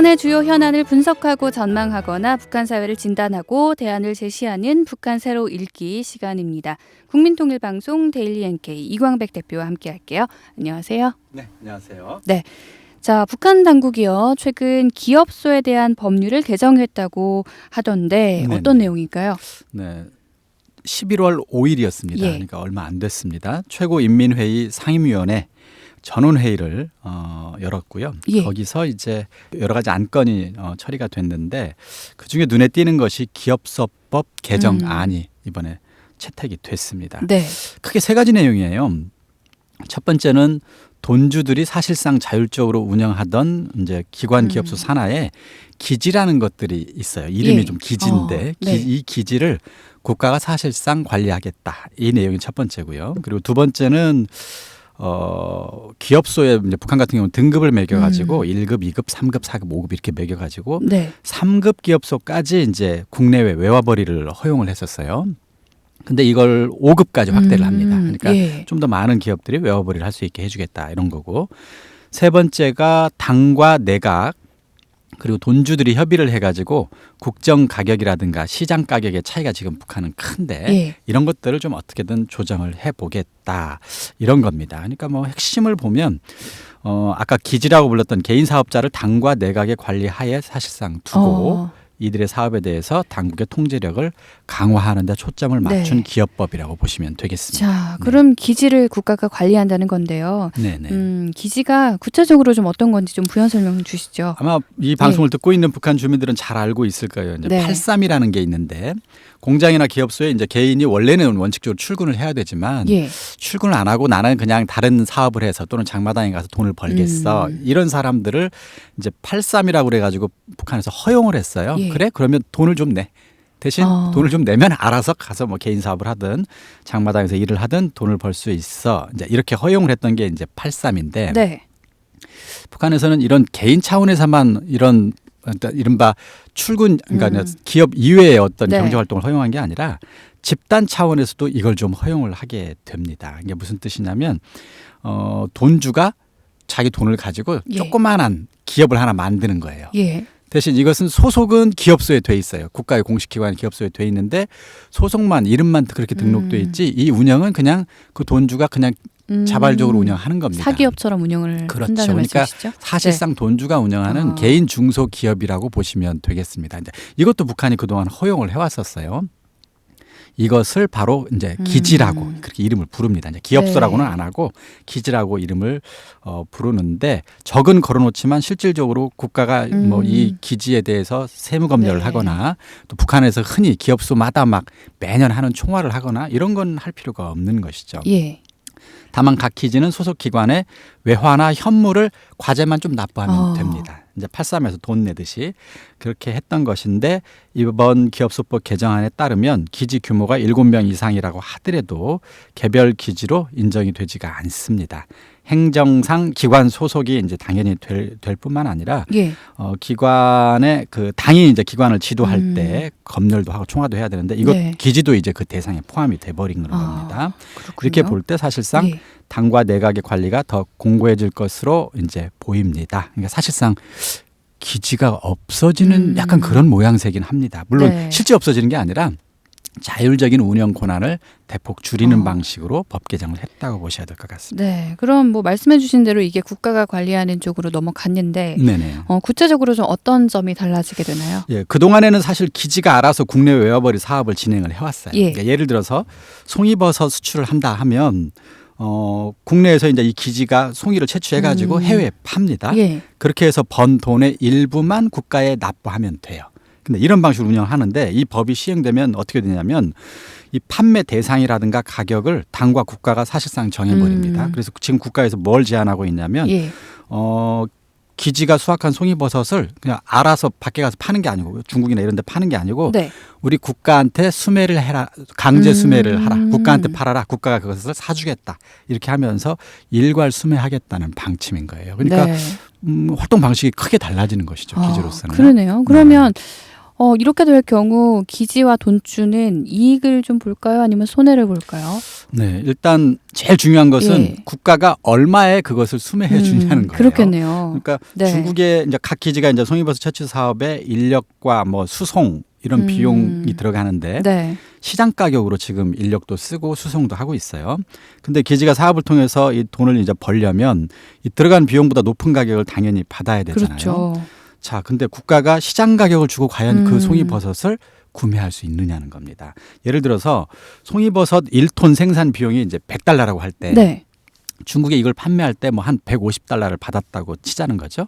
북한의 주요 현안을 분석하고 전망하거나 북한 사회를 진단하고 대안을 제시하는 북한 새로 읽기 시간입니다. 국민통일방송 데일리 NK 이광백 대표와 함께할게요. 안녕하세요. 네, 안녕하세요. 자, 북한 당국이요 최근 기업소에 대한 법률을 개정했다고 하던데 네네. 어떤 내용일까요? 네. 11월 5일이었습니다. 예. 그러니까 얼마 안 됐습니다. 최고인민회의 상임위원회 전원회의를 어, 열었고요. 예. 거기서 이제 여러 가지 안건이 어, 처리가 됐는데 그 중에 눈에 띄는 것이 기업소법 개정안이 이번에 채택이 됐습니다. 네. 크게 세 가지 내용이에요. 첫 번째는 돈주들이 사실상 자율적으로 운영하던 이제 기관 음. 기업소 산하에 기지라는 것들이 있어요. 이름이 예. 좀 기지인데 어, 기- 네. 이 기지를 국가가 사실상 관리하겠다. 이 내용이 첫 번째고요. 그리고 두 번째는 어 기업소에 이제 북한 같은 경우는 등급을 매겨 가지고 음. 일 1급, 2급, 3급, 4급, 5급 이렇게 매겨 가지고 네. 3급 기업소까지 이제 국내외 외화벌이를 허용을 했었어요. 근데 이걸 5급까지 확대를 음, 합니다. 그러니까 예. 좀더 많은 기업들이 외화벌이를 할 수 있게 해주겠다 이런 거고 세 번째가 당과 내각 그리고 돈주들이 협의를 해가지고 국정 가격이라든가 시장 가격의 차이가 지금 북한은 큰데 예. 이런 것들을 좀 어떻게든 조정을 해보겠다 이런 겁니다. 그러니까 뭐 핵심을 보면 어 아까 기지라고 불렀던 개인 사업자를 당과 내각의 관리하에 사실상 두고 어, 이들의 사업에 대해서 당국의 통제력을 강화하는 데 초점을 맞춘 네. 기업법이라고 보시면 되겠습니다. 자, 그럼 기지를 국가가 관리한다는 건데요. 네네. 음, 기지가 구체적으로 좀 어떤 건지 좀 부연 설명 주시죠. 아마 이 방송을 듣고 있는 북한 주민들은 잘 알고 있을 거예요. 이제 네. 83이라는 게 있는데 공장이나 기업소에 이제 개인이 원래는 원칙적으로 출근을 해야 되지만 예. 출근을 안 하고 나는 그냥 다른 사업을 해서 또는 장마당에 가서 돈을 벌겠어. 음. 이런 사람들을 이제 83이라고 그래 가지고 북한에서 허용을 했어요. 예. 그래? 그러면 돈을 좀 내. 대신 어. 돈을 좀 내면 알아서 가서 뭐 개인 사업을 하든 장마당에서 일을 하든 돈을 벌 수 있어. 이제 이렇게 허용을 했던 게 이제 83인데 네. 북한에서는 이런 개인 차원에서만 이런 이른바 출근 그러니까 음. 기업 이외의 어떤 네. 경제 활동을 허용한 게 아니라 집단 차원에서도 이걸 좀 허용을 하게 됩니다. 이게 무슨 뜻이냐면 어 돈주가 자기 돈을 가지고 예. 조그마한 기업을 하나 만드는 거예요. 예. 대신 이것은 소속은 기업소에 돼 있어요. 국가의 공식 기관 기업소에 돼 있는데 소속만 이름만 그렇게 등록돼 음. 있지 이 운영은 그냥 그 돈주가 그냥 음, 자발적으로 운영하는 겁니다. 사기업처럼 운영을 그렇죠. 한다는 그러니까 말씀이시죠? 사실상 돈주가 운영하는 아. 개인 중소기업이라고 보시면 되겠습니다. 이제 이것도 북한이 그동안 허용을 해왔었어요. 이것을 바로 이제 음. 기지라고 그렇게 이름을 부릅니다. 이제 기업소라고는 네. 안 하고 기지라고 이름을 어, 부르는데 적은 걸어놓지만 실질적으로 국가가 음. 뭐이 기지에 대해서 세무 검열을 네. 하거나 또 북한에서 흔히 기업소마다 막 매년 하는 총화를 하거나 이런 건 할 필요가 없는 것이죠. 예. 다만 각 기지는 소속 기관에 외화나 현물을 과제만 좀 납부하면 어. 됩니다. 이제 83에서 돈 내듯이 그렇게 했던 것인데 이번 기업소법 개정안에 따르면 기지 규모가 7명 이상이라고 하더라도 개별 기지로 인정이 되지가 않습니다. 행정상 기관 소속이 이제 당연히 될, 될 뿐만 아니라 예. 어, 기관의 그 당이 이제 기관을 지도할 음. 때 검열도 하고 총화도 해야 되는데 이것 네. 기지도 이제 그 대상에 포함이 돼 버린 그런 아, 겁니다. 그렇군요. 이렇게 볼 때 사실상 예. 당과 내각의 관리가 더 공고해질 것으로 이제 보입니다. 그러니까 사실상 기지가 없어지는 음. 약간 그런 모양새긴 합니다. 물론 네. 실제 없어지는 게 아니라 자율적인 운영 권한을 대폭 줄이는 어. 방식으로 법 개정을 했다고 보셔야 될 것 같습니다. 네. 그럼 뭐 말씀해 주신 대로 이게 국가가 관리하는 쪽으로 넘어갔는데 네네. 어, 구체적으로 좀 어떤 점이 달라지게 되나요? 예, 그 동안에는 사실 기지가 알아서 국내 외화벌이 사업을 진행을 해왔어요. 예. 그러니까 예를 들어서 송이버섯 수출을 한다 하면 어 국내에서 이제 이 기지가 송이를 채취해가지고 음. 해외에 팝니다. 예. 그렇게 해서 번 돈의 일부만 국가에 납부하면 돼요. 근데 이런 방식으로 운영하는데 이 법이 시행되면 어떻게 되냐면 이 판매 대상이라든가 가격을 당과 국가가 사실상 정해버립니다. 음. 그래서 지금 국가에서 뭘 제안하고 있냐면 예. 어 기지가 수확한 송이버섯을 그냥 알아서 밖에 가서 파는 게 아니고 중국이나 이런 데 파는 게 아니고 네. 우리 국가한테 수매를 해라 강제 음. 수매를 하라 국가한테 팔아라 국가가 그것을 사주겠다 이렇게 하면서 일괄 수매하겠다는 방침인 거예요. 그러니까 네. 음, 활동 방식이 크게 달라지는 것이죠 아, 기지로서는. 그러네요. 그러면 어, 이렇게 될 경우 기지와 돈주는 이익을 좀 볼까요? 아니면 손해를 볼까요? 네, 일단 제일 중요한 것은 예. 국가가 얼마에 그것을 수매해 주냐는 음, 거예요. 그렇겠네요. 그러니까 네. 중국의 이제 각 기지가 이제 송이버섯 채취 사업에 인력과 뭐 수송 이런 음. 비용이 들어가는데 네. 시장 가격으로 지금 인력도 쓰고 수송도 하고 있어요. 근데 기지가 사업을 통해서 이 돈을 이제 벌려면 이 들어간 비용보다 높은 가격을 당연히 받아야 되잖아요. 그렇죠. 자, 근데 국가가 시장 가격을 주고 과연 음. 그 송이버섯을 구매할 수 있느냐는 겁니다. 예를 들어서 송이버섯 1톤 생산 비용이 이제 100달러라고 할때 네. 중국에 이걸 판매할 때 뭐 한 150달러를 받았다고 치자는 거죠.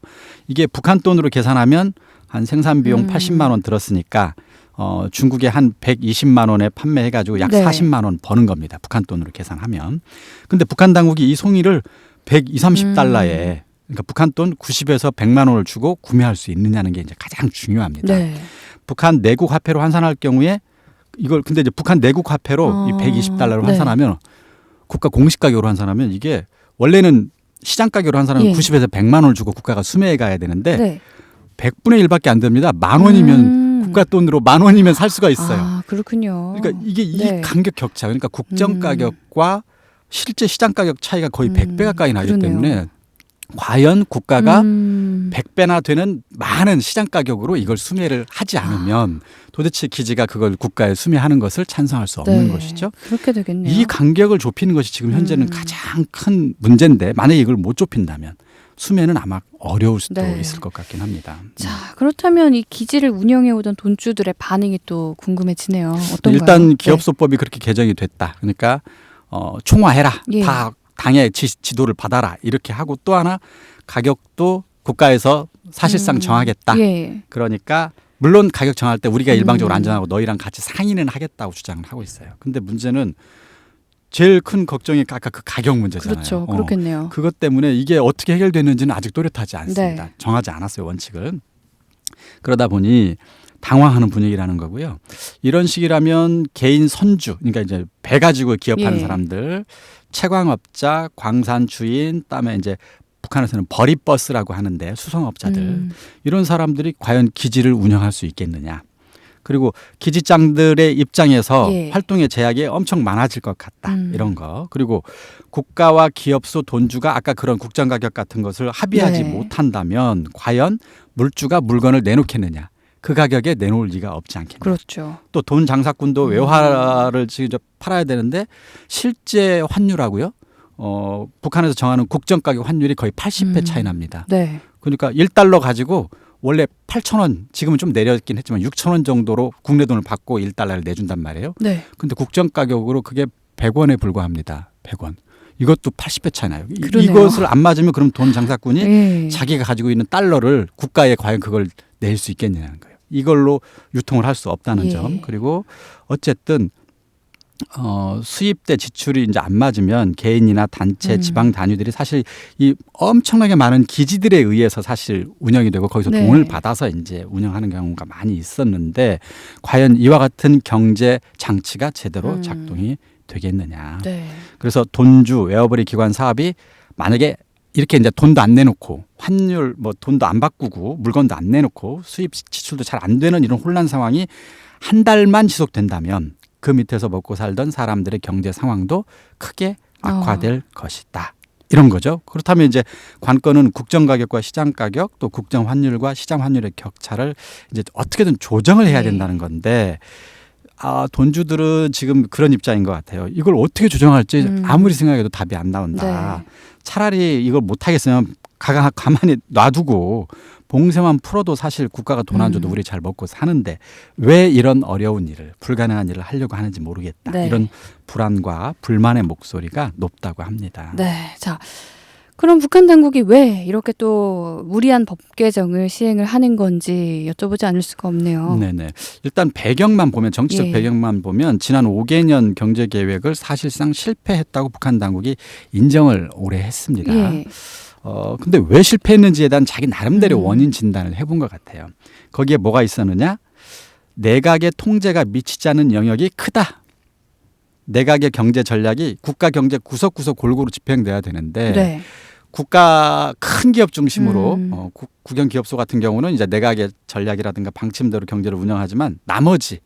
이게 북한 돈으로 계산하면 한 생산 비용 음. 80만 원 들었으니까 어 중국에 한 120만 원에 판매해 가지고 약 네. 40만 원 버는 겁니다. 북한 돈으로 계산하면. 근데 북한 당국이 이 송이를 120, 음. 30달러에 그러니까 북한 돈 90에서 100만 원을 주고 구매할 수 있느냐는 게 이제 가장 중요합니다. 네. 북한 내국 화폐로 환산할 경우에 이걸 근데 이제 북한 내국 화폐로 어, 이 120달러를 네. 환산하면 국가 공식 가격으로 환산하면 이게 원래는 시장 가격으로 환산하면 예. 90에서 100만 원을 주고 국가가 수매해 가야 되는데 네. 100분의 1밖에 안 됩니다. 만 원이면 음. 국가 돈으로 만 원이면 살 수가 있어요. 아, 그렇군요. 그러니까 이게 이 네. 간격 격차 그러니까 국정 음. 가격과 실제 시장 가격 차이가 거의 음, 100배 가까이 나기 그러네요. 때문에 과연 국가가 음. 100배나 되는 많은 시장 가격으로 이걸 수매를 하지 않으면 도대체 기지가 그걸 국가에 수매하는 것을 찬성할 수 없는 네. 것이죠. 그렇게 되겠네요. 이 간격을 좁히는 것이 지금 현재는 음. 가장 큰 문제인데 만약에 이걸 못 좁힌다면 수매는 아마 어려울 수도 네. 있을 것 같긴 합니다. 자, 그렇다면 이 기지를 운영해 오던 돈주들의 반응이 또 궁금해지네요. 어떤가요? 일단 기업소법이 그렇게 개정이 됐다. 그러니까 어, 총화해라. 예. 다 당의 지, 지도를 받아라. 이렇게 하고 또 하나 가격도 국가에서 사실상 음. 정하겠다. 예. 그러니까 물론 가격 정할 때 우리가 일방적으로 음. 안전하고 너희랑 같이 상의는 하겠다고 주장을 하고 있어요. 근데 문제는 제일 큰 걱정이 아까 그 가격 문제잖아요. 그렇죠. 어. 그렇겠네요. 그것 때문에 이게 어떻게 해결되는지는 아직 또렷하지 않습니다. 네. 정하지 않았어요 원칙을. 그러다 보니 당황하는 분위기라는 거고요. 이런 식이라면 개인 선주, 그러니까 이제 배 가지고 기업하는 예. 사람들, 채광업자, 광산 주인, 그다음에 이제 북한에서는 버리버스라고 하는데 수송업자들 음. 이런 사람들이 과연 기지를 운영할 수 있겠느냐. 그리고 기지장들의 입장에서 예. 활동의 제약이 엄청 많아질 것 같다. 음. 이런 거. 그리고 국가와 기업소 돈주가 아까 그런 국정 가격 같은 것을 합의하지 네. 못한다면 과연 물주가 물건을 내놓겠느냐. 그 가격에 내놓을 리가 없지 않겠냐. 그렇죠. 또 돈 장사꾼도 음. 외화를 지금 저 팔아야 되는데 실제 환율하고요. 어, 북한에서 정하는 국정 가격 환율이 거의 80배 음. 차이 납니다. 네. 그러니까 1달러 가지고 원래 8,000원, 지금은 좀 내렸긴 했지만 6,000원 정도로 국내 돈을 받고 1달러를 내준단 말이에요. 네. 근데 국정 가격으로 그게 100원에 불과합니다. 100원. 이것도 80배 차이 나요. 이- 그러네요. 이것을 안 맞으면 그럼 돈 장사꾼이 예. 자기가 가지고 있는 달러를 국가에 과연 그걸 낼 수 있겠냐는 거예요. 이걸로 유통을 할 수 없다는 예. 점. 그리고 어쨌든 어, 수입 대 지출이 이제 안 맞으면 개인이나 단체, 음. 지방 단위들이 사실 이 엄청나게 많은 기지들에 의해서 사실 운영이 되고 거기서 네. 돈을 받아서 이제 운영하는 경우가 많이 있었는데 과연 이와 같은 경제 장치가 제대로 음. 작동이 되겠느냐. 네. 그래서 돈주 웨어버리 기관 사업이 만약에 이렇게 이제 돈도 안 내놓고 환율 뭐 돈도 안 바꾸고 물건도 안 내놓고 수입 지출도 잘 안 되는 이런 혼란 상황이 한 달만 지속된다면 그 밑에서 먹고 살던 사람들의 경제 상황도 크게 악화될 것이다. 이런 거죠. 그렇다면 이제 관건은 국정 가격과 시장 가격 또 국정 환율과 시장 환율의 격차를 이제 어떻게든 조정을 해야 네. 된다는 건데 아, 돈주들은 지금 그런 입장인 것 같아요. 이걸 어떻게 조정할지 음. 아무리 생각해도 답이 안 나온다. 네. 차라리 이걸 못하겠으면 가, 가만히 놔두고 봉쇄만 풀어도 사실 국가가 돈 안 줘도 음. 우리 잘 먹고 사는데 왜 이런 어려운 일을 불가능한 일을 하려고 하는지 모르겠다. 네. 이런 불안과 불만의 목소리가 높다고 합니다. 네. 자. 그럼 북한 당국이 왜 이렇게 또 무리한 법 개정을 시행을 하는 건지 여쭤보지 않을 수가 없네요. 네네. 일단 배경만 보면 정치적 예. 배경만 보면 지난 5개년 경제 계획을 사실상 실패했다고 북한 당국이 인정을 올해 했습니다. 예. 어 근데 왜 실패했는지에 대한 자기 나름대로 음. 원인 진단을 해본 것 같아요. 거기에 뭐가 있었느냐? 내각의 통제가 미치지 않은 영역이 크다. 내각의 경제 전략이 국가 경제 구석구석 골고루 집행돼야 되는데 네. 국가 큰 기업 중심으로 음. 어, 국, 국영 기업소 같은 경우는 이제 내각의 전략이라든가 방침대로 경제를 운영하지만 나머지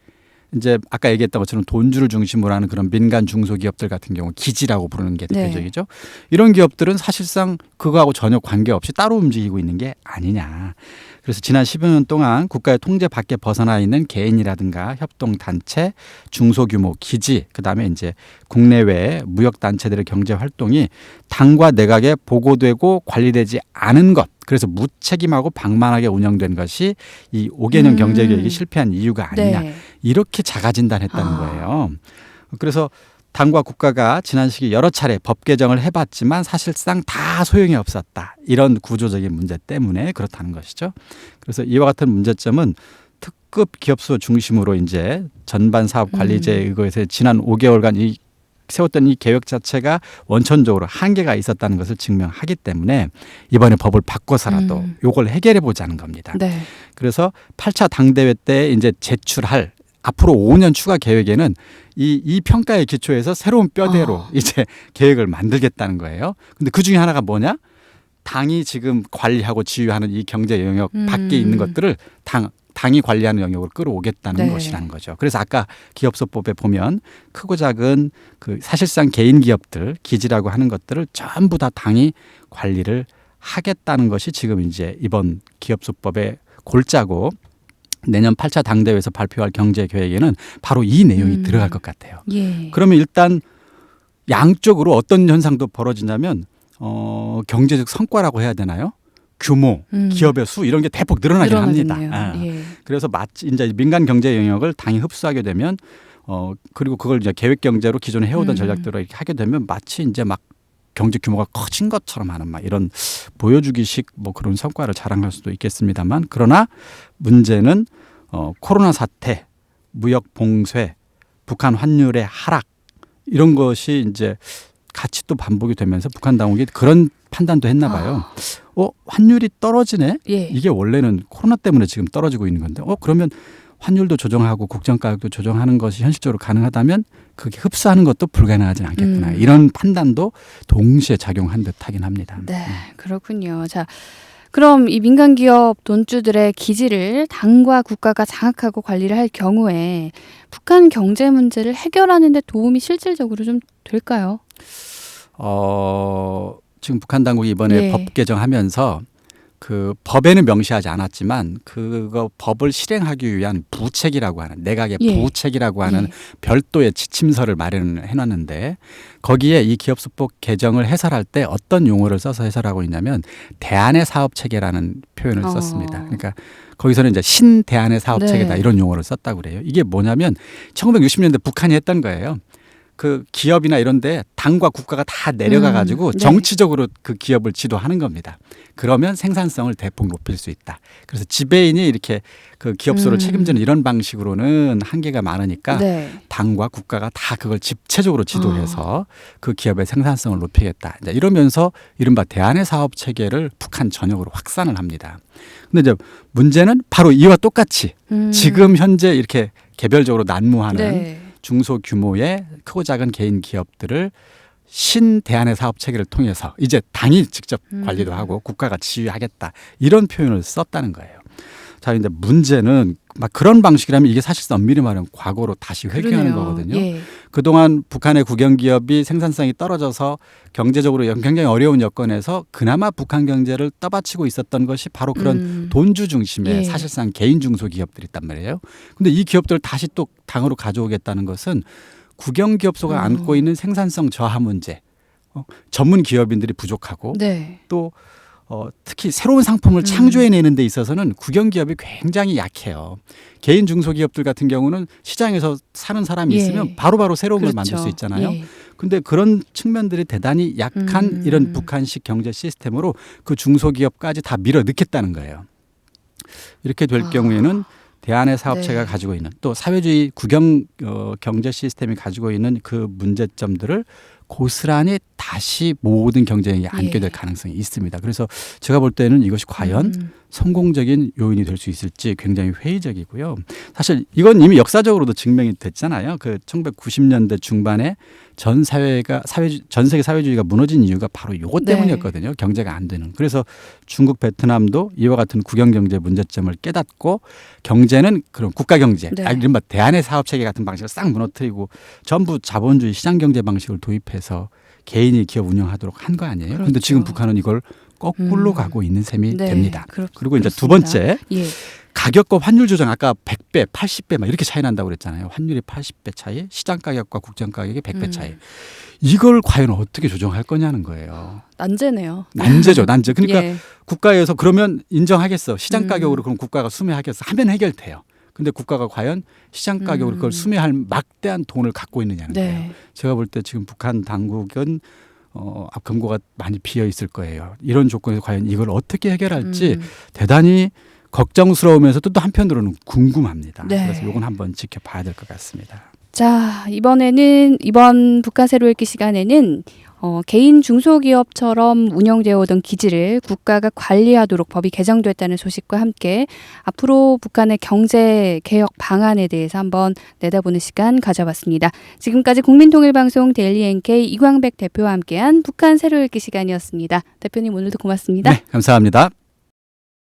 이제 아까 얘기했던 것처럼 돈주를 중심으로 하는 그런 민간 중소기업들 같은 경우 기지라고 부르는 게 네. 대표적이죠. 이런 기업들은 사실상 그거하고 전혀 관계없이 따로 움직이고 있는 게 아니냐. 그래서 지난 10여 년 동안 국가의 통제 밖에 벗어나 있는 개인이라든가 협동 단체, 중소규모 기지, 그다음에 이제 국내외 무역 단체들의 경제 활동이 당과 내각에 보고되고 관리되지 않은 것. 그래서 무책임하고 방만하게 운영된 것이 이 5개년 음. 경제 계획이 실패한 이유가 아니냐. 네. 이렇게 자가 진단했다는 아. 거예요. 그래서 당과 국가가 지난 시기 여러 차례 법 개정을 해봤지만 사실상 다 소용이 없었다. 이런 구조적인 문제 때문에 그렇다는 것이죠. 그래서 이와 같은 문제점은 특급 기업소 중심으로 이제 전반 사업 관리제 음. 이거에서 지난 5개월간 이 세웠던 이 계획 자체가 원천적으로 한계가 있었다는 것을 증명하기 때문에 이번에 법을 바꿔서라도 음. 요걸 해결해 보자는 겁니다. 네. 그래서 8차 당대회 때 이제 제출할 앞으로 5년 추가 계획에는 이, 이 평가에 기초해서 새로운 뼈대로 어. 이제 계획을 만들겠다는 거예요. 근데 그 중에 하나가 뭐냐? 당이 지금 관리하고 지휘하는 이 경제 영역 음. 밖에 있는 것들을 당, 당이 관리하는 영역으로 끌어오겠다는 네. 것이라는 거죠. 그래서 아까 기업소법에 보면 크고 작은 그 사실상 개인 기업들 기지라고 하는 것들을 전부 다 당이 관리를 하겠다는 것이 지금 이제 이번 기업소법의 골자고 내년 8차 당대회에서 발표할 경제 계획에는 바로 이 내용이 음. 들어갈 것 같아요. 예. 그러면 일단 양쪽으로 어떤 현상도 벌어지냐면 어, 경제적 성과라고 해야 되나요? 규모, 음. 기업의 수 이런 게 대폭 늘어나긴 합니다. 늘어나겠네요. 아. 예. 그래서 마치 이제 민간 경제 영역을 당이 흡수하게 되면 어 그리고 그걸 이제 계획 경제로 기존에 해오던 음. 전략대로 이렇게 하게 되면 마치 이제 막 경제 규모가 커진 것처럼 하는 막 이런 보여주기식 뭐 그런 성과를 자랑할 수도 있겠습니다만 그러나 문제는 어 코로나 사태, 무역 봉쇄, 북한 환율의 하락 이런 것이 이제 같이 또 반복이 되면서 북한 당국이 그런 판단도 했나 봐요. 어 환율이 떨어지네. 예. 이게 원래는 코로나 때문에 지금 떨어지고 있는 건데, 어 그러면 환율도 조정하고 국정 가격도 조정하는 것이 현실적으로 가능하다면 그게 흡수하는 것도 불가능하진 않겠구나. 음. 이런 판단도 동시에 작용한 듯하긴 합니다. 네, 그렇군요. 자, 그럼 이 민간 기업 돈주들의 기지를 당과 국가가 장악하고 관리를 할 경우에 북한 경제 문제를 해결하는 데 도움이 실질적으로 좀 될까요? 어 지금 북한 당국이 이번에 네. 법 개정하면서 그 법에는 명시하지 않았지만 그거 법을 실행하기 위한 부책이라고 하는 내각의 예. 부책이라고 하는 예. 별도의 지침서를 마련해 놨는데 거기에 이 기업 수법 개정을 해설할 때 어떤 용어를 써서 해설하고 있냐면 대안의 사업 체계라는 표현을 어. 썼습니다. 그러니까 거기서는 이제 신대안의 사업 네. 체계다 이런 용어를 썼다고 그래요. 이게 뭐냐면 1960년대 북한이 했던 거예요. 그 기업이나 이런데 당과 국가가 다 내려가 가지고 음, 네. 정치적으로 그 기업을 지도하는 겁니다. 그러면 생산성을 대폭 높일 수 있다. 그래서 지배인이 이렇게 그 기업소를 음. 책임지는 이런 방식으로는 한계가 많으니까 네. 당과 국가가 다 그걸 집체적으로 지도해서 아. 그 기업의 생산성을 높이겠다. 이제 이러면서 이른바 대안의 사업 체계를 북한 전역으로 확산을 합니다. 근데 이제 문제는 바로 이와 똑같이 음. 지금 현재 이렇게 개별적으로 난무하는 네. 중소 규모의 크고 작은 개인 기업들을 신대안의 사업 체계를 통해서 이제 당이 직접 음. 관리도 하고 국가가 지휘하겠다 이런 표현을 썼다는 거예요. 자, 근데 문제는 막 그런 방식이라면 이게 사실상 엄밀히 말하면 과거로 다시 회귀하는 그러네요. 거거든요. 예. 그동안 북한의 국영 기업이 생산성이 떨어져서 경제적으로 굉장히 어려운 여건에서 그나마 북한 경제를 떠받치고 있었던 것이 바로 그런 음. 돈주 중심의 예. 사실상 개인 중소 기업들이 있단 말이에요. 근데 이 기업들을 다시 또 당으로 가져오겠다는 것은 국영 기업소가 어. 안고 있는 생산성 저하 문제, 어, 전문 기업인들이 부족하고 네. 또 어, 특히 새로운 상품을 음. 창조해내는 데 있어서는 국영 기업이 굉장히 약해요. 개인 중소기업들 같은 경우는 시장에서 사는 사람이 예. 있으면 바로바로 새로운 걸 만들 그렇죠. 수 있잖아요. 예. 근데 그런 측면들이 대단히 약한 음. 이런 북한식 경제 시스템으로 그 중소기업까지 다 밀어 넣겠다는 거예요. 이렇게 될 아. 경우에는 대안의 사업체가 네. 가지고 있는 또 사회주의 국영 어, 경제 시스템이 가지고 있는 그 문제점들을 고스란히 다시 모든 경쟁에 안게 예. 될 가능성이 있습니다. 그래서 제가 볼 때는 이것이 과연 음. 성공적인 요인이 될 수 있을지 굉장히 회의적이고요. 사실 이건 이미 역사적으로도 증명이 됐잖아요. 그 1990년대 중반에 전 사회가 사회 전 세계 사회주의가 무너진 이유가 바로 요것 네. 때문이었거든요. 경제가 안 되는. 그래서 중국, 베트남도 이와 같은 국영 경제 문제점을 깨닫고 경제는 그런 국가 경제, 네. 아, 이른바 대안의 사업 체계 같은 방식을 싹 무너뜨리고 전부 자본주의 시장 경제 방식을 도입해서 개인이 기업 운영하도록 한 거 아니에요. 그런데 그렇죠. 지금 북한은 이걸 거꾸로 음. 가고 있는 셈이 네, 됩니다. 그렇- 그리고 이제 두 그렇습니다. 번째 예. 가격과 환율 조정 아까 100배, 80배 막 이렇게 차이 난다고 그랬잖아요. 환율이 80배 차이, 시장 가격과 국정 가격이 100배 음. 차이. 이걸 과연 어떻게 조정할 거냐는 거예요. 난제네요. 난제죠, 난제. 그러니까 예. 국가에서 그러면 인정하겠어. 시장 음. 가격으로 그럼 국가가 수매하겠어. 하면 해결돼요. 근데 국가가 과연 시장 가격으로 음. 그걸 수매할 막대한 돈을 갖고 있느냐는 거예요. 네. 제가 볼 때 지금 북한 당국은 어, 금고가 많이 비어 있을 거예요. 이런 조건에서 과연 이걸 어떻게 해결할지 음. 대단히 걱정스러우면서도 또 한편으로는 궁금합니다. 네. 그래서 이건 한번 지켜봐야 될 것 같습니다. 자, 이번에는 이번 북한 새로 읽기 시간에는 어, 개인 중소기업처럼 운영되어 오던 기지를 국가가 관리하도록 법이 개정됐다는 소식과 함께 앞으로 북한의 경제 개혁 방안에 대해서 한번 내다보는 시간 가져봤습니다. 지금까지 국민통일방송 데일리 NK 이광백 대표와 함께한 북한 새로 읽기 시간이었습니다. 대표님 오늘도 고맙습니다. 네, 감사합니다.